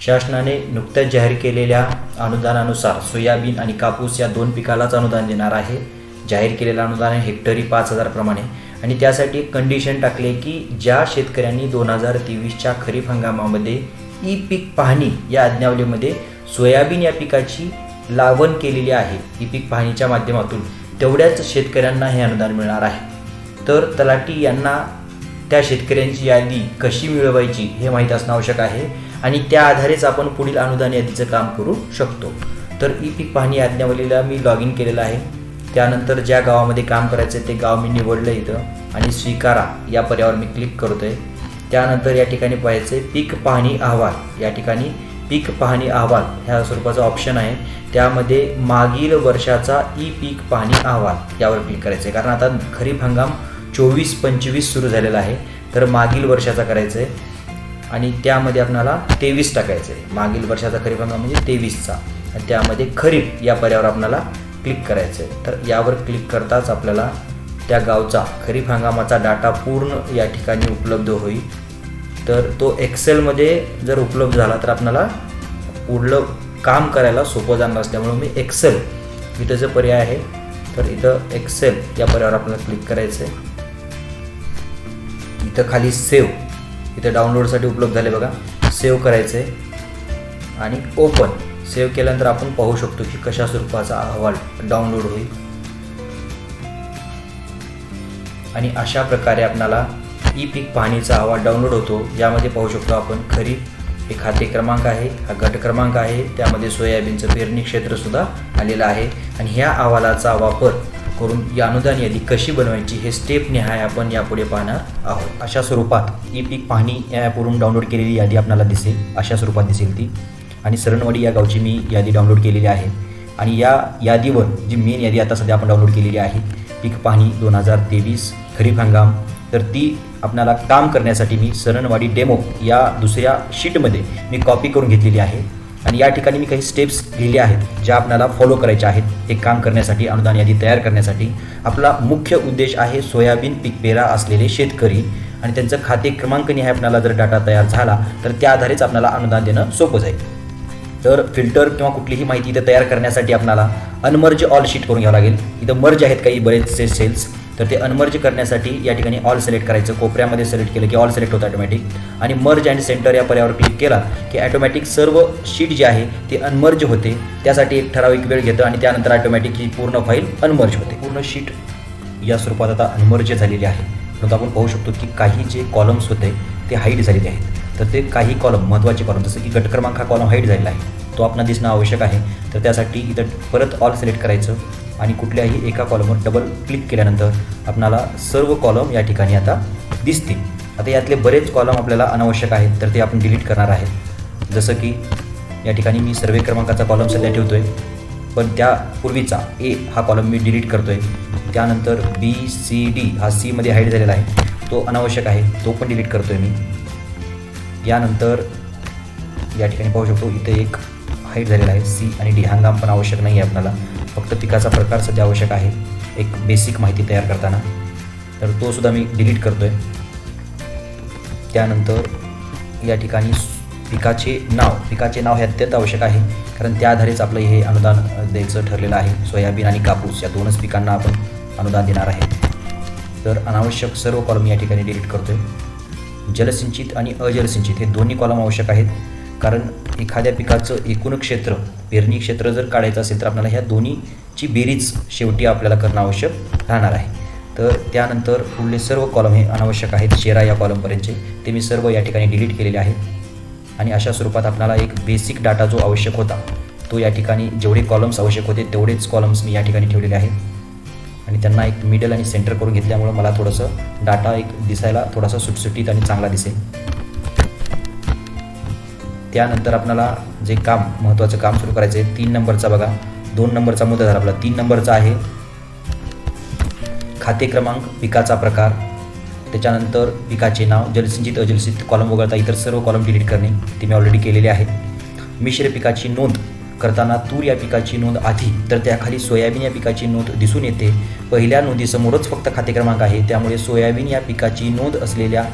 शासनाने नुकत्याच जाहीर केलेल्या अनुदानानुसार सोयाबीन आणि कापूस या दोन पिकालाच अनुदान देणार आहे. जाहीर केलेलं अनुदान आहे हेक्टरी पाच हजारप्रमाणे. आणि त्यासाठी एक कंडिशन टाकले की ज्या शेतकऱ्यांनी दोन हजार तेवीसच्या खरीप हंगामामध्ये ई पीक पाहणी या आज्ञावलीमध्ये सोयाबीन या पिकाची लावण केलेली आहे ई पीक पाहणीच्या माध्यमातून तेवढ्याच शेतकऱ्यांना हे अनुदान मिळणार आहे. तर तलाठी यांना त्या शेतकऱ्यांची यादी कशी मिळवायची हे माहीत असणं आवश्यक आहे. आणि त्या आधारेच आपण पुढील अनुदान यादीचं काम करू शकतो. तर ई पीक पाहणी आज्ञावलीला मी लॉग इन केलेलं आहे. त्यानंतर ज्या गावामध्ये काम करायचं आहे ते गाव मी निवडलं इथं आणि स्वीकारा या पर्यावर मी क्लिक करतो आहे त्यानंतर या ठिकाणी पाहायचं आहे पीक पाहणी अहवाल. या ठिकाणी पीक पाहणी अहवाल ह्या स्वरूपाचा ऑप्शन आहे. त्यामध्ये मागील वर्षाचा ई पीक पाहणी अहवाल यावर क्लिक करायचं आहे कारण आता खरीप हंगाम चोवीस पंचवीस सुरू झालेला आहे. तर मागील वर्षाचा करायचं आहे आणि त्यामध्ये आपणाला तेवीस टाकायचं आहे. मागील वर्षाचा खरीप हंगाम म्हणजे तेवीसचा. आणि त्यामध्ये खरीप या पर्यावर आपल्याला क्लिक करायचं आहे तर यावर क्लिक करताच आपल्याला त्या गावचा खरीप हंगामाचा डाटा पूर्ण या ठिकाणी उपलब्ध होईल. तर तो एक्सेलमध्ये जर उपलब्ध झाला तर आपल्याला पुढलं काम करायला सोपं जाणार असल्यामुळे मी एक्सेल इथं जो पर्याय आहे तर इथं एक्सेल या पर्यायावर आपल्याला क्लिक करायचं आहे इथं खाली सेव्ह इथे डाउनलोडसाठी उपलब्ध झाले बघा. सेव्ह करायचं आहे. आणि ओपन सेव्ह केल्यानंतर आपण पाहू शकतो की कशा स्वरूपाचा अहवाल डाउनलोड होईल. आणि अशा प्रकारे आपणाला ई पीक पाहणीचा अहवाल डाउनलोड होतो. यामध्ये पाहू शकतो आपण खरीप हे खाते क्रमांक आहे हा गट क्रमांक आहे. त्यामध्ये सोयाबीनचं पेरणी क्षेत्रसुद्धा आलेलं आहे. आणि ह्या अहवालाचा वापर करून या अनुदान यादी कशी बनवायची हे स्टेप निहाय आपण यापुढे पाहणार आहोत. अशा स्वरूपात ई पीक पाहणी या ॲपवरून डाउनलोड केलेली यादी आपल्याला दिसेल. अशा स्वरूपात दिसेल ती. आणि सरणवाडी या गावची मी यादी डाउनलोड केलेली आहे. आणि या यादीवर जी मेन यादी आता सध्या आपण डाउनलोड केलेली आहे पीक पाहणी दोन हजार तेवीस खरीप हंगाम तर ती आपणाला काम करण्यासाठी मी सरणवाडी डेमो या दुसऱ्या शीटमध्ये मी कॉपी करून घेतलेली आहे. आणि या ठिकाणी मी काही स्टेप्स लिहिले आहेत ज्या आपल्याला फॉलो करायच्या आहेत. हे काम करण्यासाठी अनुदान यादी तयार करण्यासाठी आपला मुख्य उद्देश आहे सोयाबीन पीक पेरा असलेले शेतकरी. आणि त्यांचं खाते क्रमांक निहाय आपल्याला जर डाटा तयार झाला तर त्या आधारेच आपल्याला अनुदान देणं सोपं जाईल. तर फिल्टर किंवा कुठलीही माहिती इथं तयार करण्यासाठी आपल्याला अनमर्ज ऑल शीट करून घ्यावं लागेल. इथं मर्ज आहेत काही बरेचसे सेल्स तर ते अनमर्ज करण्यासाठी या ठिकाणी ऑल सिलेक्ट करायचं. कोपऱ्यामध्ये सिलेक्ट केलं की ऑल सिलेक्ट होतं ऑटोमॅटिक आणि मर्ज अँड सेंटर या पर्यावर क्लिक केला की ॲटोमॅटिक सर्व शीट जी आहे ती अनमर्ज होते. त्यासाठी एक ठराविक वेळ घेतं आणि त्यानंतर ऑटोमॅटिक ही पूर्ण फाईल अनमर्ज होते. पूर्ण शीट या स्वरूपात आता अनमर्ज झालेली आहे. परंतु आपण पाहू शकतो की काही जे कॉलम्स होते ते हाईट झालेले आहेत. तर ते काही कॉलम महत्त्वाचे कॉलम जसं की गट क्रमांक हा कॉलम हाईट झालेला आहे. तो आपणाला दिसणं आवश्यक आहे. तर त्यासाठी इथं परत ऑल सिलेक्ट करायचं. आणि कुठल्याही एका कॉलमवर डबल क्लिक केल्यानंतर आपणाला सर्व कॉलम या ठिकाणी आता दिसतील. आता यातले बरेच कॉलम आपल्याला अनावश्यक आहेत तर ते आपण डिलीट करणार आहेत. जसं की या ठिकाणी मी सर्वे क्रमांकाचा कॉलम सध्या ठेवतो आहे पण त्यापूर्वीचा ए हा कॉलम मी डिलीट करतो आहे त्यानंतर बी सी डी हा सीमध्ये हाईड झालेला आहे. तो अनावश्यक आहे तो पण डिलीट करतो आहे मी. यानंतर या ठिकाणी पाहू शकतो इथे एक हाईट झालेला आहे सी आणि डी हंगाम पण आवश्यक नाही आहे आपल्याला. फक्त पिकाचा प्रकार सध्या आवश्यक आहे एक बेसिक माहिती तयार करताना. तर तो सुद्धा मी डिलीट करतो आहे त्यानंतर या ठिकाणी पिकाचे नाव पिकाचे नाव हे अत्यंत आवश्यक आहे कारण त्या आधारेच आपलं हे अनुदान द्यायचं ठरलेलं आहे. सोयाबीन आणि कापूस या दोनच पिकांना आपण अनुदान देणार आहे. तर अनावश्यक सर्व कॉलम या ठिकाणी डिलीट करतो आहे जलसिंचित आणि अजलसिंचित हे दोन्ही कॉलम आवश्यक आहेत. कारण एखाद्या पिकाचं एकूण क्षेत्र पेरणी क्षेत्र जर काढायचं असेल तर आपल्याला ह्या दोन्हीची बेरीज शेवटी आपल्याला करणं आवश्यक राहणार आहे. तर त्यानंतर पुढले सर्व कॉलम हे अनावश्यक आहेत. शेरा या कॉलमपर्यंतचे ते मी सर्व या ठिकाणी डिलीट केलेले आहेत आणि अशा स्वरूपात आपल्याला एक बेसिक डाटा जो आवश्यक होता तो या ठिकाणी जेवढे कॉलम्स आवश्यक होते तेवढेच कॉलम्स मी या ठिकाणी ठेवलेले आहेत आणि त्यांना एक मिडल आणि सेंटर करून घेतल्यामुळं मला थोडंसं डाटा एक दिसायला थोडासा सुटसुटीत आणि चांगला दिसेल. त्यानंतर आपल्याला जे काम महत्त्वाचं काम सुरू करायचं आहे तीन नंबरचा बघा. दोन नंबरचा मुद्दा झाला आपला. तीन नंबरचा आहे खाते क्रमांक पिकाचा प्रकार. त्याच्यानंतर पिकाचे नाव जलसिंचित अजलसिंचित कॉलम वगळता इतर सर्व कॉलम डिलीट करणे. ते मी ऑलरेडी केलेले आहेत मिश्र पिकाची नोंद करताना तूर या पिकाची नोंद आधी तर त्याखाली सोयाबीन या पिकाची नोंद दिसून येते. पहिल्या नोंदीसमोरच फक्त खाते क्रमांक आहे. त्यामुळे सोयाबीन या पिकाची नोंद असलेल्या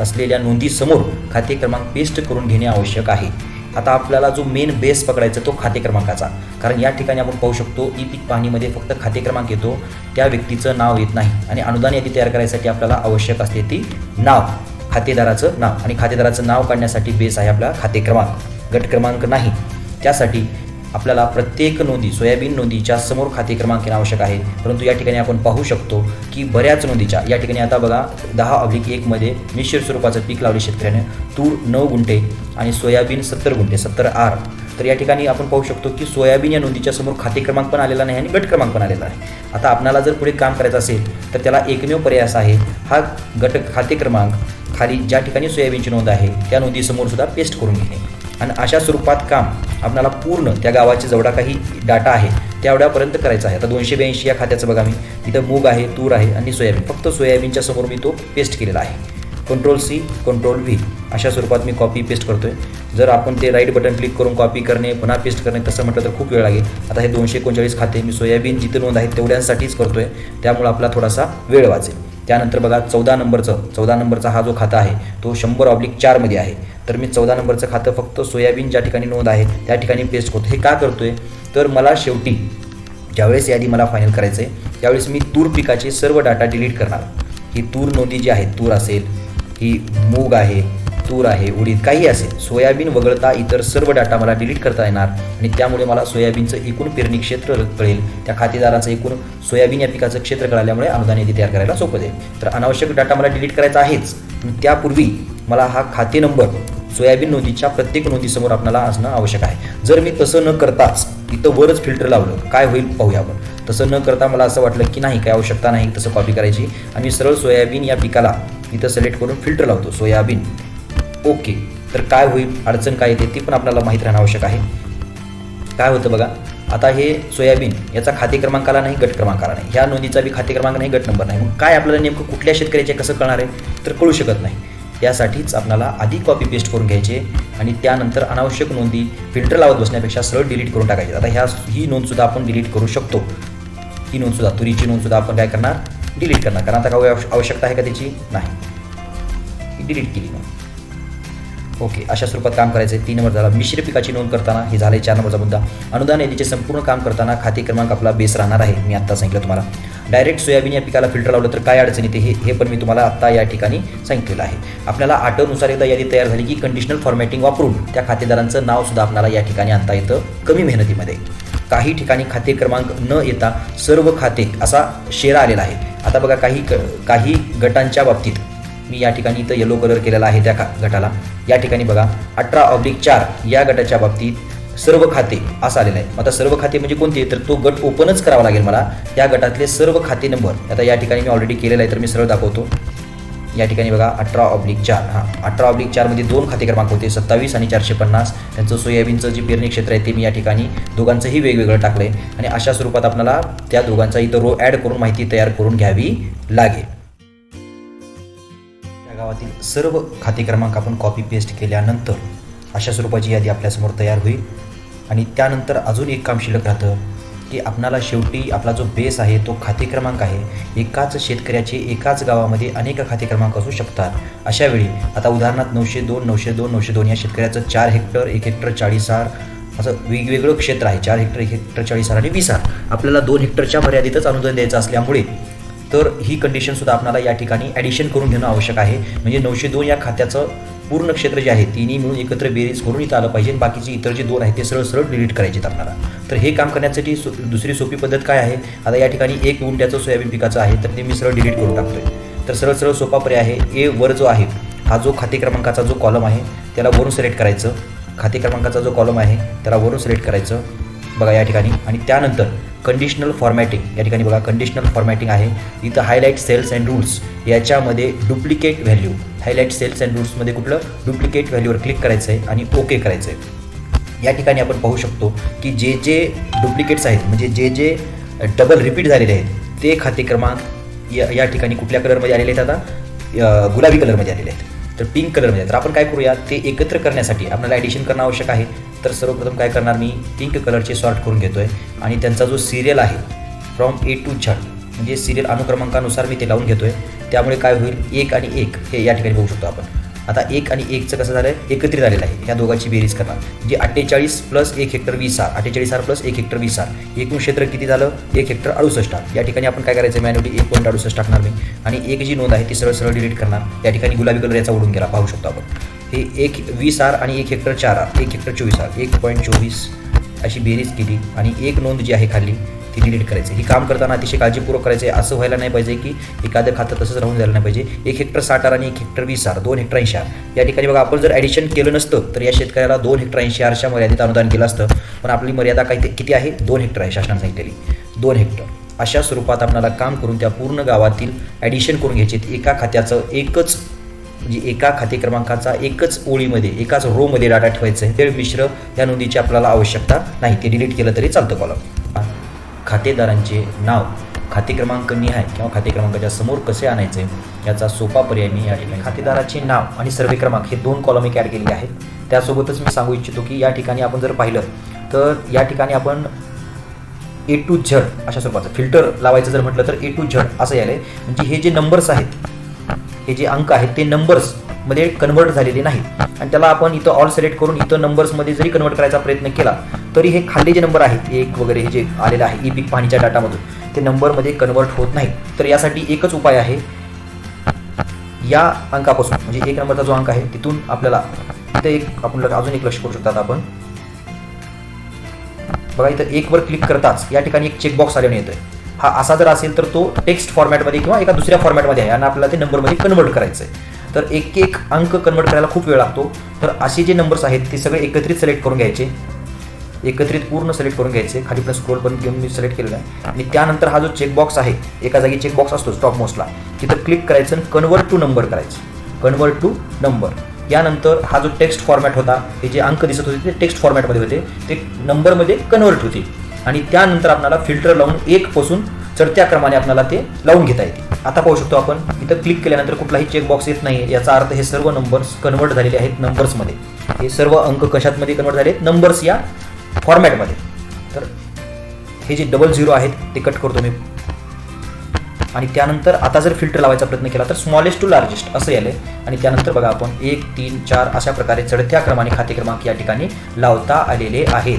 असलेल्या नोंदीसमोर खाते क्रमांक पेस्ट करून घेणे आवश्यक आहे. आता आपल्याला जो मेन बेस पकडायचा तो खाते क्रमांकाचा. कारण या ठिकाणी आपण पाहू शकतो ई पीक पाहणीमध्ये फक्त खाते क्रमांक येतो. त्या व्यक्तीचं नाव येत नाही. आणि अनुदान यादी तयार करायसाठी आपल्याला आवश्यक असते ती नाव. खातेदाराचं नाव. आणि खातेदाराचं नाव काढण्यासाठी बेस आहे आपला खाते क्रमांक. गट क्रमांक नाही. त्यासाठी आपल्याला प्रत्येक नोंदी सोयाबीन नोंदीच्या समोर खाते क्रमांक येणं आवश्यक आहे. परंतु या ठिकाणी आपण पाहू शकतो की बऱ्याच नोंदीच्या या ठिकाणी आता बघा दहा अब्लिक एकमध्ये मिश्र स्वरूपाचं पीक लावले शेतकऱ्याने. तूर नऊ गुंठे आणि सोयाबीन सत्तर गुंठे सत्तर आर. तर या ठिकाणी आपण पाहू शकतो की सोयाबीन या नोंदीच्या समोर खाते क्रमांक पण आलेला नाही आणि गट क्रमांक पण आलेला आहे आता आपणाला जर पुढे काम करायचं असेल तर त्याला एकमेव पर्याय असा आहे हा गट खाते क्रमांक खाली ज्या ठिकाणी सोयाबीनची नोंद आहे त्या नोंदीसमोर सुद्धा पेस्ट करून घेणे. आणि अशा स्वरूपात काम आपणाला पूर्ण त्या गावाचे जेवढा काही डाटा आहे तेवढ्यापर्यंत करायचा आहे. आता दोनशे ब्याऐंशी या खात्याचं बघा मी. तिथं मूग आहे तूर आहे आणि सोयाबीन. फक्त सोयाबीनच्या समोर मी तो पेस्ट केलेला आहे. कंट्रोल सी कंट्रोल व्ही अशा स्वरूपात मी कॉपी पेस्ट करतोय. जर आपण ते राईट बटन क्लिक करून कॉपी करणे पुन्हा पेस्ट करणे तसं म्हटलं तर खूप वेळ लागेल. आता हे दोनशे एकोणचाळीस खाते मी सोयाबीन जिथं नोंद आहे तेवढ्यांसाठीच करतोय. त्यामुळे आपला थोडासा वेळ वाचेल. त्यानंतर बघा चौदा नंबरचं. चौदा नंबरचा हा जो खाता आहे तो शंभर ऑब्लिक चारमध्ये आहे. तर मी चौदा नंबरचं खातं फक्त सोयाबीन ज्या ठिकाणी नोंद आहे त्या ठिकाणी पेस्ट करतो. हे का करतोय? तर मला शेवटी ज्यावेळेस यादी मला फायनल करायचं आहे त्यावेळेस मी तूर पिकाचे सर्व डाटा डिलीट करणार. ही तूर नोंदी जी आहे तूर असेल ही मूग आहे तूर आहे उडीद काही असेल सोयाबीन वगळता इतर सर्व डाटा मला डिलीट करता येणार आणि त्यामुळे मला सोयाबीनचं एकूण पेरणी क्षेत्र कळेल. त्या खातेदाराचं एकूण सोयाबीन या पिकाचं क्षेत्र कळाल्यामुळे अनुदान यादी तयार करायला सोपं जाईल. तर अनावश्यक डाटा मला डिलीट करायचा आहेच. त्यापूर्वी मला हा खाते नंबर सोयाबीन नोंदीच्या प्रत्येक नोंदीसमोर आपल्याला असणं आवश्यक आहे. जर मी तसं न करताच इथं वरच फिल्टर लावलं काय होईल? पाहूया आपण. तसं न करता मला असं वाटलं की नाही काय आवश्यकता नाही तसं कॉपी करायची. आणि सरळ सोयाबीन या पिकाला इथं सिलेक्ट करून फिल्टर लावतो. सोयाबीन. ओके तर काय होईल? अडचण काय येते? ती पण आपल्याला माहीत राहणं आवश्यक आहे. काय होतं बघा? आता हे सोयाबीन याचा खाते क्रमांकाला नाही गट क्रमांकाला नाही. ह्या नोंदीचा बी खाते क्रमांक नाही गट नंबर नाही. मग काय आपल्याला नेमकं कुठल्या शेतकऱ्याचे कसं कळणार आहे? तर कळू शकत नाही. त्यासाठीच आपल्याला आधी कॉपी पेस्ट करून घ्यायचे आणि त्यानंतर अनावश्यक नोंदी फिल्टर लावत बसण्यापेक्षा सरळ डिलीट करून टाकायचे. आता ह्या ही नोंदसुद्धा आपण डिलीट करू शकतो. ही नोंदसुद्धा तुरीची नोंदसुद्धा आपण काय करणार? डिलीट करणार. कारण आता काय आवश्यकता आहे का त्याची? नाही. ही डिलीट केली मग ओके अशा स्वरूपात काम करायचं तीन नंबर झाला. मिश्र पिकाची नोंद करताना हे झाले चार नंबरचा मुद्दा. अनुदान यादीचे संपूर्ण काम करताना खाते क्रमांक आपला बेस राहणार आहे. मी आत्ता सांगितलं तुम्हाला. डायरेक्ट सोयाबीन या पिकाला फिल्टर लावलं तर काय अडचण येते हे हे पण मी तुम्हाला आत्ता या ठिकाणी सांगितलेलं आहे. आपल्याला आठवनुसार एकदा यादी तयार झाली की कंडिशनल फॉर्मॅटिंग वापरून त्या खातेदारांचं नाव सुद्धा आपल्याला या ठिकाणी आणता येतं कमी मेहनतीमध्ये. काही ठिकाणी खाते क्रमांक न येता सर्व खाते असा शेरा आलेला आहे. आता बघा काही क- काही गटांच्या बाबतीत मी या ठिकाणी इथं येलो कलर केलेला आहे त्या खा गटाला. या ठिकाणी बघा अठरा ऑब्लिक चार या गटाच्या बाबतीत सर्व खाते असं आलेलं आहे. आता सर्व खाते म्हणजे कोणते? तर तो गट ओपनच करावा लागेल मला. या गटातले सर्व खाते नंबर. आता या ठिकाणी मी ऑलरेडी केलेला आहे तर मी सरळ दाखवतो. या ठिकाणी बघा अठरा ऑब्लिक चार. हां अठरा ऑब्लिक चारमध्ये दोन खाते क्रमांक होते सत्तावीस आणि चारशे पन्नास. त्यांचं सोयाबीनचं जे पेरणी क्षेत्र आहे ते मी या ठिकाणी दोघांचंही वेगवेगळं टाकलं आहे आणि अशा स्वरूपात आपल्याला त्या दोघांचा इथं रो ॲड करून माहिती तयार करून घ्यावी लागेल. त्या गावातील सर्व खाते क्रमांक आपण कॉपी पेस्ट केल्यानंतर अशा स्वरूपाची यादी आपल्यासमोर तयार होईल. आणि त्यानंतर अजून एक काम शिल्लक राहतं की आपणाला शेवटी आपला जो बेस आहे तो खाते क्रमांक आहे. एकाच शेतकऱ्याचे एकाच गावामध्ये अनेक खाते क्रमांक असू शकतात. अशावेळी आता उदाहरणार्थ नऊशे दोन नऊशे दोन नऊशे दोन या शेतकऱ्याचं चार हेक्टर एक हेक्टर चाळीस हार असं वेगवेगळं क्षेत्र आहे. चार हेक्टर एक हेक्टर चाळीस हार आणि वीस हार. आपल्याला दोन हेक्टरच्या मर्यादितच अनुदान द्यायचं असल्यामुळे तर ही कंडिशनसुद्धा आपल्याला या ठिकाणी ॲडिशन करून घेणं आवश्यक आहे. म्हणजे नऊशे दोन या खात्याचं पूर्ण क्षेत्र जे आहे तिन्ही मिळून एकत्र बेरीज करून इथं आलं पाहिजे. बाकीचे इतर जे दोन आहेत ते सरळ सरळ डिलीट करायचे आहेत. आपल्याला तर हे काम करण्यासाठी सो दुसरी सोपी पद्धत काय आहे? आता या ठिकाणी एक उंड्याचं सोयाबीन पिकाचं आहे तर ते मी सरळ डिलीट करून टाकतोय. तर सरळ सरळ सोपा पर्याय आहे. ए वर जो आहे हा जो खाते क्रमांकाचा जो कॉलम आहे त्याला वरून सिलेक्ट करायचं. खाते क्रमांकाचा जो कॉलम आहे त्याला वरून सिलेक्ट करायचं. बघा या ठिकाणी. आणि त्यानंतर कंडिशनल फॉर्मॅटिंग या ठिकाणी बघा कंडिशनल फॉर्मॅटिंग आहे. इथं हायलाईट सेल्स अँड रूल्स याच्यामध्ये duplicate value highlight cells and रूल्समध्ये कुठलं? डुप्लिकेट व्हॅल्यूवर क्लिक करायचं आहे आणि ओके करायचं आहे. या ठिकाणी आपण पाहू शकतो की जे जे डुप्लिकेट्स आहेत म्हणजे जे जे डबल रिपीट झालेले आहेत ते खाते क्रमांक या या ठिकाणी कुठल्या कलरमध्ये आलेले आहेत आता? गुलाबी कलरमध्ये आलेले आहेत. तर पिंक कलरमध्ये आहेत. तर आपण काय करूया? ते एकत्र करण्यासाठी आपल्याला ॲडिशन करणं आवश्यक आहे. तर सर्वप्रथम काय करणार मी पिंक कलरचे सॉर्ट करून घेतो आहे आणि त्यांचा जो सिरियल आहे फ्रॉम ए टू झड म्हणजे सिरियल अनुक्रमांकानुसार मी ते लावून घेतो आहे त्यामुळे काय होईल एक आणि एक हे या ठिकाणी बघू शकतो आपण. आता एक आणि एकचं कसं झालं आहे एकत्रित आलेलं आहे. ह्या दोघांची बेरीज करणार. म्हणजे अठ्ठेचाळीस प्लस एक हेक्टर वीस आर अठ्ठेचाळीस आर प्लस एक हेक्टर वीस आर. एकूण क्षेत्र किती झालं? एक हेक्टर अडुसष्ट आर. या ठिकाणी आपण काय करायचं? मॅन्युअली एक पॉईंट अडुसष्ट टाकणार मी. आणि एक जी नोंद आहे ती सरळ सरळ डिलीट करणार. या ठिकाणी गुलाबी कलर याचा उडून गेला पाहू शकतो आपण. हे एक वीस आर आणि एक हेक्टर चार आर एक हेक्टर चोवीस आर एक पॉईंट चोवीस अशी बेरीज केली आणि एक नोंद जी आहे खाली ती डिलीट करायची. ही काम करताना अतिशय काळजीपूर्वक करायचं आहे असं व्हायला नाही पाहिजे की एखादं खातं तसंच राहून जायला नाही पाहिजे. एक हेक्टर साठ आर आणि एक हेक्टर वीस आर दोन हेक्टर ऐंशी आर. या ठिकाणी बघा आपण जर ॲडिशन केलं नसतं तर या शेतकऱ्याला दोन हेक्टर ऐंशी आरच्या मर्यादित अनुदान केलं असतं. पण आपली मर्यादा काय ते- किती आहे? दोन हेक्टर आहे शासनाने सांगितलेली. दोन हेक्टर. अशा स्वरूपात आपल्याला काम करून त्या पूर्ण गावातील ॲडिशन करून घ्यायचे. एका खात्याचं एकच म्हणजे एका खाते क्रमांकाचा एकच ओळीमध्ये एकाच रोमध्ये डाटा ठेवायचा आहे ते मिश्र या नोंदीची आपल्याला आवश्यकता नाही. ते डिलीट केलं तरी चालतं कॉलम खातेदारांचे नाव खाते क्रमांक निहाय किंवा खाते क्रमांकाच्या समोर कसे आणायचे याचा सोपा पर्याय मी या ठिकाणी खातेदाराचे नाव आणि सर्वे क्रमांक हे दोन कॉलम एक ॲड केलेले आहेत. त्यासोबतच मी सांगू इच्छितो की या ठिकाणी आपण जर पाहिलं तर या ठिकाणी आपण ए टू झड अशा स्वरूपाचं फिल्टर लावायचं जर म्हटलं तर ए टू झड असं यायला म्हणजे हे जे नंबर्स आहेत हे जे अंक आहेत ते नंबर्समध्ये कन्वर्ट झालेले नाहीत. आणि त्याला आपण इथं ऑल सिलेक्ट करून इथं नंबर्समध्ये जरी कन्वर्ट करायचा प्रयत्न केला तरी हे खाली जे नंबर आहेत एक वगैरे हे जे आलेलं आहे ई पीक पाणीच्या डाटामधून ते नंबरमध्ये कन्वर्ट होत नाही तर यासाठी एकच उपाय आहे या अंकापासून म्हणजे एक नंबरचा जो अंक आहे तिथून आपल्याला इथं एक आपण अजून एक लक्ष करू शकतात आपण. बघा इथं एकवर क्लिक करताच या ठिकाणी एक चेकबॉक्स आल्याने येतोय. हा असा जर असेल तर तो टेक्स्ट फॉर्मॅटमध्ये किंवा एका दुसऱ्या फॉर्मॅटमध्ये आहे आणि आपल्याला ते नंबरमध्ये कन्वर्ट करायचं आहे. तर एक एक अंक कन्वर्ट करायला खूप वेळ लागतो. तर असे जे नंबर्स आहेत ते सगळे एकत्रित सिलेक्ट करून घ्यायचे. एकत्रित पूर्ण सिलेक्ट करून घ्यायचे. खाली पण स्क्रोल पण घेऊन मी सिलेक्ट केलेला आहे. आणि त्यानंतर हा जो चेकबॉक्स आहे एका जागी चेकबॉक्स असतो स्टॉप मोस्टला तिथं क्लिक करायचं आणि कन्वर्ट टू नंबर करायचं. कन्वर्ट टू नंबर यानंतर हा जो टेक्स्ट फॉर्मॅट होता हे जे अंक दिसत होते ते टेक्स्ट फॉर्मॅटमध्ये होते. ते नंबरमध्ये कन्वर्ट होते. आणि त्यानंतर आपल्याला फिल्टर लावून एक पासून चढत्या क्रमाने आपल्याला ते लावून घेता येते. आता पाहू शकतो आपण इथं क्लिक केल्यानंतर कुठलाही चेकबॉक्स येत नाही याचा अर्थ हे सर्व नंबर्स कन्वर्ट झालेले आहेत नंबर्समध्ये हे सर्व अंक कशातमध्ये कन्वर्ट झाले नंबर्स या फॉर्मॅटमध्ये तर हे जे डबल झिरो आहेत ते कट करतो मी. आणि त्यानंतर आता जर फिल्टर लावायचा प्रयत्न केला तर स्मॉलेस्ट टू लार्जेस्ट असं यायलंय. आणि त्यानंतर बघा आपण एक तीन चार अशा प्रकारे चढत्या क्रमाने खाते क्रमांक या ठिकाणी लावता आलेले आहेत.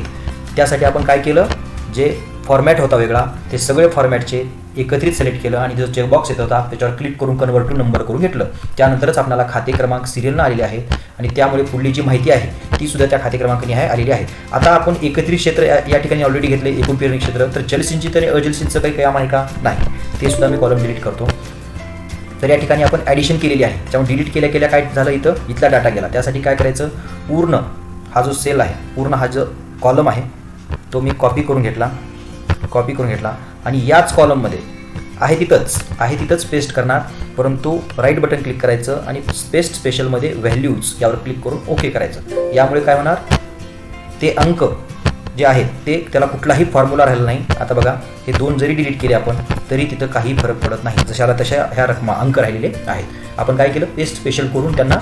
त्यासाठी आपण काय केलं? जे फॉर्मॅट होता वेगळा ते सगळे फॉर्मॅटचे एकत्रित सिलेक्ट केलं आणि जो चेकबॉक्स येत होता त्याच्यावर क्लिक करून कन्वर्ट टू नंबर करून घेतलं. त्यानंतरच आपल्याला खाते क्रमांक सिरियलनं आलेले आहेत आणि त्यामुळे पुढली जी माहिती आहे ती सुद्धा त्या खाते क्रमांकाने आहे आलेली आहे. आता आपण एकत्रित क्षेत्र या या ठिकाणी ऑलरेडी घेतले एकूण पेरणी क्षेत्र. तर जलसिंचित आणि अजलसिंचचं काही काम आहे का? नाही. ते सुद्धा मी कॉलम डिलीट करतो. तर या ठिकाणी आपण ॲडिशन केलेली आहे. त्यामुळे डिलीट केल्या केल्या काय झालं इथं? इथला डाटा गेला. त्यासाठी काय करायचं? पूर्ण हा जो सेल आहे पूर्ण हा जो कॉलम आहे तो मी कॉपी करून घेतला. कॉपी करून घेतला. आणि याच कॉलममध्ये आहे तिथंच आहे तिथंच पेस्ट करणार. परंतु राईट बटन क्लिक करायचं आणि पेस्ट स्पेशलमध्ये व्हॅल्यूज यावर क्लिक करून ओके करायचं. यामुळे काय होणार? ते अंक जे आहेत ते त्याला कुठलाही फॉर्म्युला राहिला नाही. आता बघा हे दोन जरी डिलीट केले आपण तरी तिथं काही फरक पडत नाही. जशाला तशा ह्या रकमा अंक राहिलेले आहेत. आपण काय केलं? पेस्ट स्पेशल करून त्यांना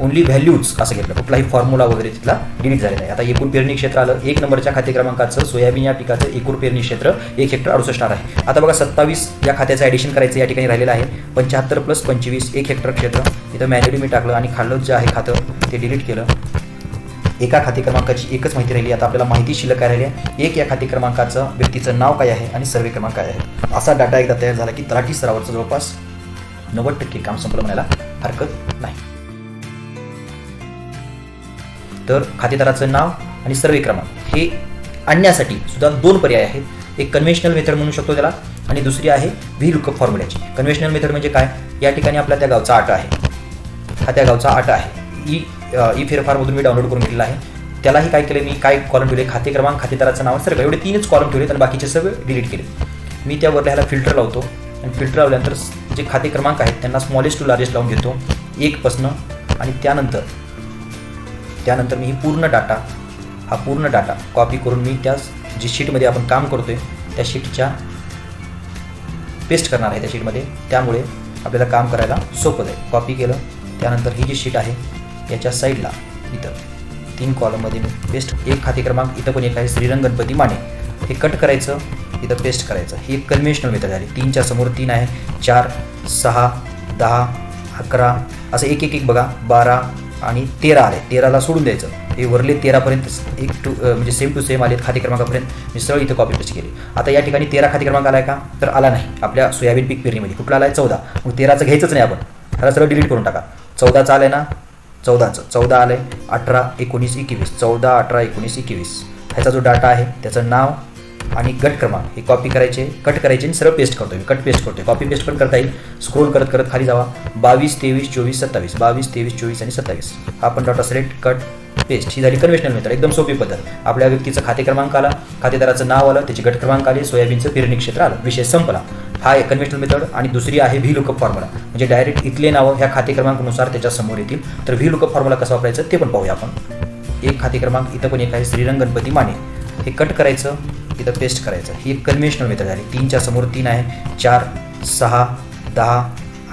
ओनली व्हॅल्यूज असं घेतलं. कुठलाही फॉर्म्युला वगैरे तिथला डिलीट झालेला आहे. आता एकूण पेरणी क्षेत्र आलं एक नंबरच्या खाते क्रमांकाचं सोयाबीन या पिकाचं एकूण पेरणी क्षेत्र एक हेक्टर अडुसष्ट आहे. आता बघा सत्तावीस या खात्याचं ॲडिशन करायचं या ठिकाणी राहिलेलं आहे. पंच्याहत्तर प्लस पंचवीस एक हेक्टर क्षेत्र. इथं मॅन्युअली मी टाकलं आणि खाल्लं जे आहे खातं ते डिलीट केलं. एका खाते क्रमांकाची एकच माहिती राहिली. आता आपल्याला माहिती शिल्लक काय राहिली आहे? एक या खाते क्रमांकाचं व्यक्तीचं नाव काय आहे आणि सर्वे क्रमांक काय आहे? असा डाटा एकदा तयार झाला की तलाठी स्तरावरचं जवळपास नव्वद टक्के काम संपलं म्हणायला हरकत नाही. तर खातेदाराचं नाव आणि सर्वे क्रमांक हे आणण्यासाठी सुद्धा दोन पर्याय आहेत. एक कन्व्हेन्शनल मेथड म्हणू शकतो त्याला आणि दुसरी आहे व्ही लुकअप फॉर्म्युल्याची कन्व्हेन्शनल मेथड म्हणजे काय? या ठिकाणी आपल्या त्या गावचा आटा आहे. हा त्या गावचा आटा आहे. ई ई फेरफारमधून मी डाउनलोड करून घेतला आहे. त्यालाही काय केलं? मी काय कॉलम ठेवले? खाते क्रमांक खातेदाराचं नाव सर्व. एवढे तीनच कॉलम ठेवले आणि बाकीचे सगळे डिलीट केले. मी त्यावर ह्याला फिल्टर लावतो. आणि फिल्टर लावल्यानंतर जे खाते क्रमांक आहेत त्यांना स्मॉलेस्ट टू लार्जेस्ट लावून घेतो. एकपासनं आणि त्यानंतर त्यानंतर मी ही पूर्ण डाटा हा पूर्ण डाटा कॉपी करून मी त्या जी शीटमध्ये आपण काम करतो आहे त्या शीटच्या पेस्ट करणार आहे त्या शीटमध्ये त्यामुळे आपल्याला काम करायला सोपं जाईल. कॉपी केलं त्यानंतर ही जी शीट आहे याच्या साईडला इथं तीन कॉलममध्ये मी पेस्ट एक खाते क्रमांक इथं पण एक आहे श्रीरंग गणपती माने. हे कट करायचं इथं पेस्ट करायचं. ही एक कन्व्हेन्शनल मेथड झाली. तीनच्या समोर तीन आहे. चार सहा दहा अकरा असं एक एक एक बघा. बारा आणि तेरा आले. तेराला सोडून द्यायचं. हे वरले तेरापर्यंत एक टू म्हणजे सेम टू सेम आले खाते क्रमांकापर्यंत. मी सरळ इथं कॉपी पेस्ट केली. आता या ठिकाणी तेरा खाते क्रमांक आला आहे का? तर आला नाही. आपल्या सोयाबीन पीक पेरणीमध्ये. कुठला आला आहे चौदा. मग तेराचं घ्यायचंच नाही आपण. त्याला सरळ डिलीट करून टाका. चौदाचं आलं ना? चौदाचं. चौदा आलं आहे अठरा एकोणीस एकवीस. चौदा अठरा एकोणीस एकवीस. ह्याचा जो डाटा आहे त्याचं नाव आणि गट क्रमांक हे कॉपी करायचे कट करायचे आणि सरळ पेस्ट मी. कट पेस्ट करतोय. कॉपी पेस्ट पण करता येईल. स्क्रोल करत करत खाली जावा. बावीस तेवीस चोवीस सत्तावीस. बावीस तेवीस चोवीस आणि सत्तावीस. हा आपण डॉटा सिलेक्ट कट पेस्ट ही झाली कन्व्हेशनल मेथड एकदम सोपी पद्धत. आपल्या व्यक्तीचं खाते क्रमांक आला. खातेदाराचं नाव आलं. त्याचे गट क्रमांक आले. सोयाबीनचं पेरणी क्षेत्र आलं. विषय संपला. हा एक कन्व्हेशनल मेथड आणि दुसरी आहे व्ही लुकअप फॉर्म्युला म्हणजे डायरेक्ट इथले नावं ह्या खाते क्रमांकानुसार त्याच्यासमोर येतील. तर व्ही लुकअप फॉर्म्युला कसा वापरायचं ते पण पाहूया आपण. एक खाते क्रमांक इथं पण एक आहे. श्रीरंग गणपती माने. हे कट करायचं इथं पेस्ट करायचं. ही एक कन्व्हेन्शनल मेथड झाली तीनच्या समोर तीन आहे. चार सहा दहा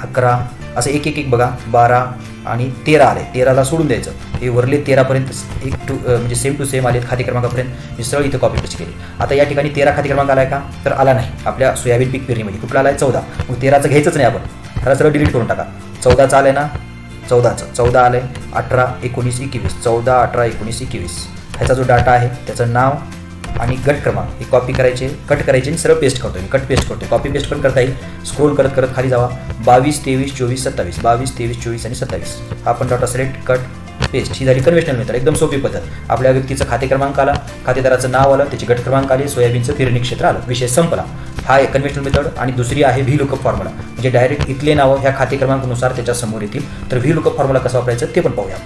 अकरा असं एक एक एक बघा. बारा आणि तेरा आले. तेराला सोडून द्यायचं. हे वरले तेरापर्यंत एक टू म्हणजे सेम टू सेम आले खाते क्रमांकापर्यंत. मी सरळ इथं कॉपी पेस्ट केली. आता या ठिकाणी तेरा खाते क्रमांक आला आहे का? तर आला नाही. आपल्या सोयाबीन पीक पेरणीमध्ये. कुठला आला आहे चौदा. मग तेराचं घ्यायचंच नाही आपण. त्याला सरळ डिलीट करून टाका. चौदाचं आलं आहे ना? चौदाचं. चौदा आलं आहे अठरा एकोणीस एकवीस. चौदा अठरा एकोणीस एकवीस. ह्याचा जो डाटा आहे त्याचं नाव आणि गट क्रमांक हे कॉपी करायचे कट करायचे आणि सरळ पेस्ट करतोय. कट पेस्ट करतो कॉपी पेस्ट पण करता येईल. स्क्रोल करत करत खाली जावा. बावीस तेवीस चोवीस सत्तावीस. बावीस तेवीस चोवीस आणि सत्तावीस. हा आपण डाटा सिलेक्ट कट पेस्ट ही झाली कन्व्हेशनल मेथड एकदम सोपी पद्धत. आपल्या व्यक्तीचं खाते क्रमांक आला. खातेदाराचं नाव आलं. त्याचे गट क्रमांक आले. सोयाबीनचं फिरणी क्षेत्र आलं. विषय संपला. हा एक कन्व्हेशनल मेथड आणि दुसरी आहे व्ही लुकअप फॉर्म्युला म्हणजे डायरेक्ट इथले नावं ह्या खाते क्रमांकानुसार त्याच्यासमोर येतील. तर व्ही लुकअप फॉर्म्युला कसा वापरायचं ते पण पाहूया.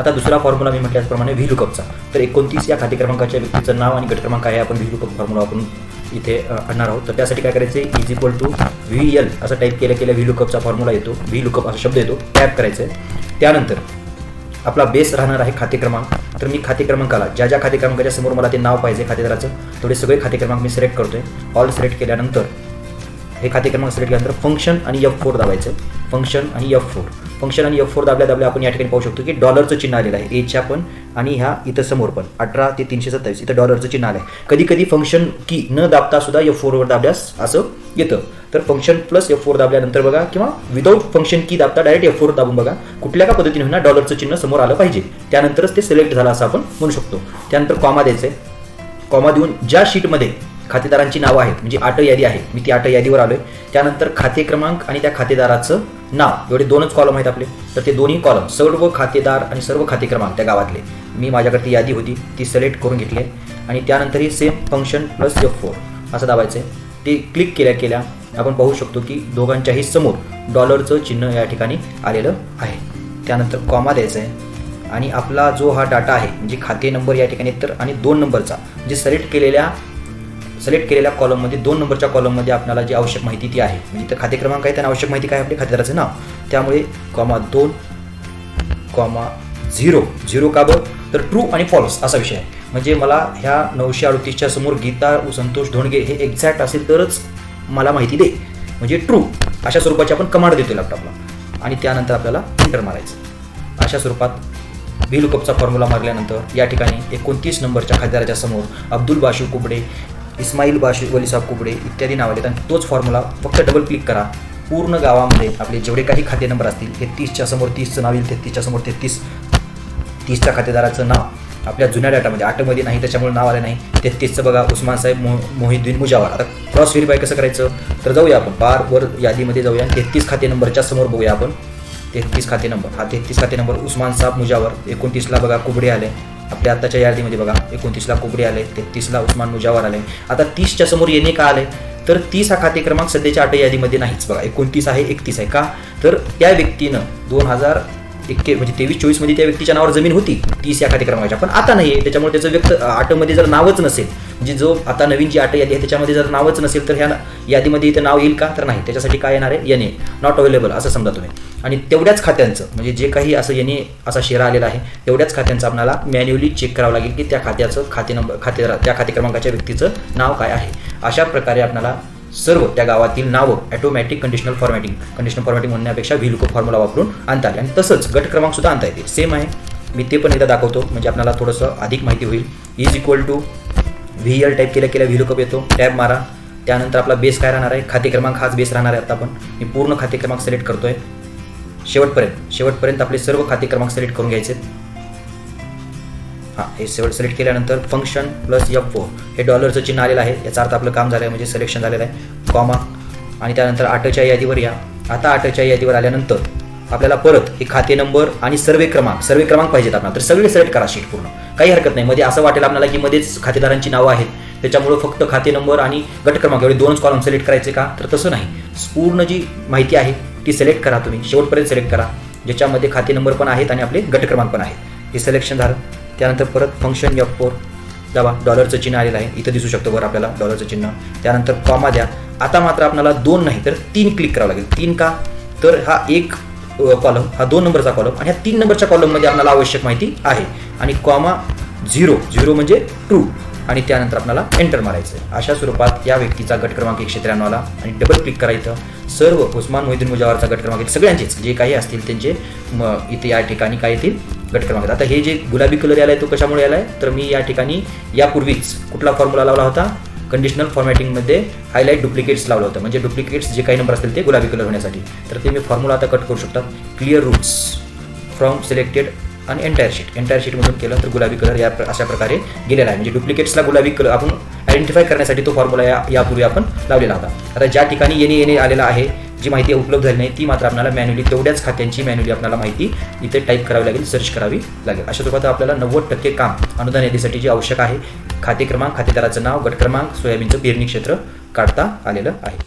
आता दुसरा फॉर्म्युला मी म्हटल्याप्रमाणे व्ही लुकअपचा. तर एकोणतीस या खाते क्रमांकाच्या व्यक्तीचं नाव आणि गट क्रमांक आहे आपण व्ही लुकअप फॉर्म्युला आपण इथे आणणार आहोत. तर त्यासाठी काय करायचं आहे is equal to V L असं टाईप केलं केलं व्ही लुकअपचा फॉर्म्युला येतो. व्ही लुकअप असा शब्द येतो टॅप करायचं. आहे त्यानंतर आपला बेस राहणार आहे खाते क्रमांक. तर मी खाते क्रमांकाला ज्या ज्या खाते क्रमांकाच्या समोर मला ते नाव पाहिजे खातेदाराचं थोडे सगळे खाते क्रमांक मी सिलेक्ट करतोय. ऑल सिलेक्ट केल्यानंतर हे खाते क्रमांक सिलेक्ट केल्यानंतर फंक्शन आणि एफ फोर दाबायचं. फंक्शन आणि एफ फोर फंक्शन आणि एफ फोर दाबल्या दाबल्या आपण या ठिकाणी पाहू शकतो की डॉलरचं चिन्ह आलेलं आहे. एच्या पण आणि ह्या इथं समोर पण. अठरा ते तीनशे सत्तावीस. इथं डॉलरचं चिन्ह आलं आहे कधी कधी फंक्शन की न दाबता सुद्धा एफ फोरवर दाबल्यास असं येतं. तर फंक्शन प्लस एफ फोर दाबल्यानंतर बघा किंवा विदाऊट फंक्शन की दाबता डायरेक्ट एफ फोर दाबून बघा. कुठल्या का पद्धतीने होईना डॉलरचं चिन्ह समोर आलं पाहिजे. त्यानंतरच ते सिलेक्ट झालं असं आपण म्हणू शकतो. त्यानंतर कॉमा द्यायचं आहे कॉमा देऊन ज्या शीटमध्ये खातेदारांची नावं आहेत म्हणजे आट यादी आहे. मी ती आट यादीवर आलोय. त्यानंतर खाते क्रमांक आणि त्या खातेदाराचं नाव. एवढे दोनच कॉलम आहेत आपले. तर ते दोन्ही कॉलम सर्व खातेदार आणि सर्व खाते क्रमांक त्या गावातले. मी माझ्याकडे ती यादी होती ती सिलेक्ट करून घेतली आहे. आणि त्यानंतर ही same function plus F four असं दाबायचं आहे ते क्लिक केल्या केल्या आपण पाहू शकतो की दोघांच्याही समोर डॉलरचं चिन्ह या ठिकाणी आलेलं आहे. त्यानंतर कॉमा द्यायचं आहे आणि आपला जो हा डाटा आहे म्हणजे खाते नंबर या ठिकाणी तर आणि दोन नंबरचा म्हणजे सिलेक्ट केलेल्या सिलेक्ट केलेल्या कॉलममध्ये दोन नंबरच्या कॉलममध्ये आपल्याला जी आवश्यक माहिती ती आहे. म्हणजे इथं खाते क्रमांक आहे त्यांना आवश्यक माहिती काय आपल्या खातेदाराचं नाव. त्यामुळे कॉमा दोन कॉमा झिरो झिरो का बरं? तर ट्रू आणि फॉल्स असा विषय आहे. म्हणजे मला ह्या नऊशे अडतीसच्या समोर गीता संतोष धोंडगे हे एक्झॅक्ट असेल तरच मला माहिती दे. म्हणजे ट्रू अशा स्वरूपाची आपण कमांड देतो लॅपटॉपला आणि त्यानंतर आपल्याला एंटर मारायचं. अशा स्वरूपात व्ही लुकअपचा फॉर्म्युला मारल्यानंतर या ठिकाणी एकोणतीस नंबरच्या खासदाराच्या समोर अब्दुल बाशू कुबडे इस्माईल बाशी वलीसाब कुबडे इत्यादी नाव आहेत. आणि तोच फॉर्म्युला फक्त डबल क्लिक करा. पूर्ण गावामध्ये आपले जेवढे काही खाते नंबर असतील हे तीसच्या समोर तीसचं नाव येईल तेहतीसच्या समोर तेहतीस तीसच्या खातेदाराचं नाव आपल्या जुन्या डाटामध्ये आठमध्ये नाही त्याच्यामुळे नाव आलं नाही. तेहतीसचं बघा उस्मान साहेब मो मोहिद्दीन मुजावर. आता क्रॉस व्हेरीफाय कसं करायचं? तर जाऊया आपण. बार वर यादीमध्ये जाऊया. तेहतीस खाते नंबरच्या समोर बघूया आपण. तेहतीस खाते नंबर हा तेहतीस खाते नंबर उस्मान साहेब मुजावर. एकोणतीसला बघा कुबडे आले. आपल्या आत्ताच्या यादीमध्ये बघा एकोणतीसला कुबडे आले तेहतीसला उस्मान मुजावर आले. आता तीसच्या समोर येणे का आले? तर तीस हा खाते क्रमांक सध्याच्या आठ यादीमध्ये नाहीच बघा. एकोणतीस आहे एकतीस आहे. का? तर त्या व्यक्तीनं दोन हजार एक्के म्हणजे तेवीस चोवीसमध्ये त्या व्यक्तीच्या नावावर जमीन होती. तीस या खाते क्रमांकाच्या. पण आता नाही आहे त्याच्यामुळे त्याचं व्यक्त आटमध्ये जर नावच नसेल म्हणजे जो आता नवीन जी आट यादी आहे त्याच्यामध्ये जर नावच नसेल तर ह्या यादीमध्ये इथं नाव येईल का? तर नाही. त्याच्यासाठी काय येणार आहे? एन ए नॉट अवेलेबल असं समजा तुम्ही. आणि तेवढ्याच खात्यांचं म्हणजे जे काही असं यांनी असा शेरा आलेला आहे तेवढ्याच खात्यांचं आपल्याला मॅन्युअली चेक करावं लागेल की त्या खात्याचं खाते नंबर खाते त्या खाते क्रमांकाच्या व्यक्तीचं नाव काय आहे. अशा प्रकारे आपल्याला सर्व त्या गावातील नावं automatic conditional formatting conditional formatting म्हणण्यापेक्षा व्हिलको फॉर्म्युला वापरून आणता आले. आणि तसंच गट क्रमांक सुद्धा आणता येते. सेम आहे. मी ते पण एकदा दाखवतो. म्हणजे आपल्याला थोडंसं अधिक माहिती होईल. Is equal to V L type केल्या केल्या व्हिलुकप येतो. टॅब मारा. त्यानंतर आपला बेस काय राहणार आहे? खाते क्रमांक हाच बेस राहणार आहे आता आपण. मी पूर्ण खाते क्रमांक सिलेक्ट करतोय. शेवटपर्यंत शेवटपर्यंत आपले सर्व खाते क्रमांक सिलेक्ट करून घ्यायचे. हां हे सेवट सिलेक्ट केल्यानंतर फंक्शन प्लस एफ ओ हे डॉलरचं चिन्ह आलेलं आहे. याचा अर्थ आपलं काम झालं आहे म्हणजे सिलेक्शन झालेलं आहे. कॉमा आणि त्यानंतर आठच्या यादीवर या. आता आठच्या यादीवर आल्यानंतर आपल्याला परत हे खाते नंबर आणि सर्वे क्रमांक सर्वे क्रमांक पाहिजेत आपल्याला. तर सगळे सिलेक्ट करा शीट पूर्ण. काही हरकत नाही. मध्ये असं वाटेल आपल्याला की मध्येच खातेदारांची नावं आहेत. त्याच्यामुळं फक्त खाते नंबर आणि गट क्रमांक एवढे दोनच कॉलम सिलेक्ट करायचे का? तर तसं नाही. पूर्ण जी माहिती आहे ती सिलेक्ट करा तुम्ही. शेवटपर्यंत सिलेक्ट करा. ज्याच्यामध्ये खाते नंबर पण आहेत आणि आपले गट क्रमांक पण आहेत. हे सिलेक्शन झालं. त्यानंतर परत फंक्शन एफ फोर दाबा डॉलरचं चिन्ह आलेलं आहे. इथं दिसू शकतो बरं आपल्याला डॉलरचं चिन्ह. त्यानंतर कॉमा द्या. आता मात्र आपल्याला दोन नाही तर तीन क्लिक करावं लागेल. तीन का? तर हा एक कॉलम हा दोन नंबरचा कॉलम आणि ह्या तीन नंबरच्या कॉलममध्ये आपल्याला आवश्यक माहिती आहे. आणि कॉमा झिरो झिरो म्हणजे ट्रू आणि त्यानंतर आपल्याला एंटर मारायचं आहे अशा स्वरूपात या व्यक्तीचा गट क्रमांक एकशे त्र्याण्णवला आणि डबल क्लिक करायचं सर्व उस्मान मोहिद्दीन मुजावरचा गट क्रमांक सगळ्यांचेच जे काही असतील त्यांचे म इथे या ठिकाणी काय येतील? गट क्रमांक आता हे जे गुलाबी कलर आलाय तो कशामुळे आलाय तर मी या ठिकाणी यापूर्वीच कुठला फॉर्म्युला लावला होता? कंडिशनल फॉर्मॅटिंगमध्ये हायलाईट डुप्लिकेट्स लावलं होतं. म्हणजे डुप्लिकेट्स जे काही नंबर असतील ते गुलाबी कलर होण्यासाठी. तर ते मी फॉर्म्युला आता कट करू शकतात क्लिअर रूट्स फ्रॉम सिलेक्टेड आणि एंटायर शीट एंटायर शीटमधून केलं तर गुलाबी कलर या अशा प्रकारे गेलेला आहे. म्हणजे डुप्लिकेट्सला गुलाबी कलर आपण आयडेंटिफाय करण्यासाठी तो फॉर्म्युला या यापूर्वी आपण लावलेला होता. आता ज्या ठिकाणी येणे येणे आलेला आहे जी माहिती उपलब्ध झाली नाही ती मात्र आपल्याला मॅन्युअली तेवढ्याच खात्यांची मॅन्युअली आपल्याला माहिती इथे टाईप करावी लागेल सर्च करावी लागेल. अशा स्वरूपात आपल्याला नव्वद टक्के काम अनुदान यादीसाठी जे आवश्यक आहे खाते क्रमांक खातेदाराचं नाव गट क्रमांक सोयाबीनचं पेरणी क्षेत्र काढता आलेलं आहे.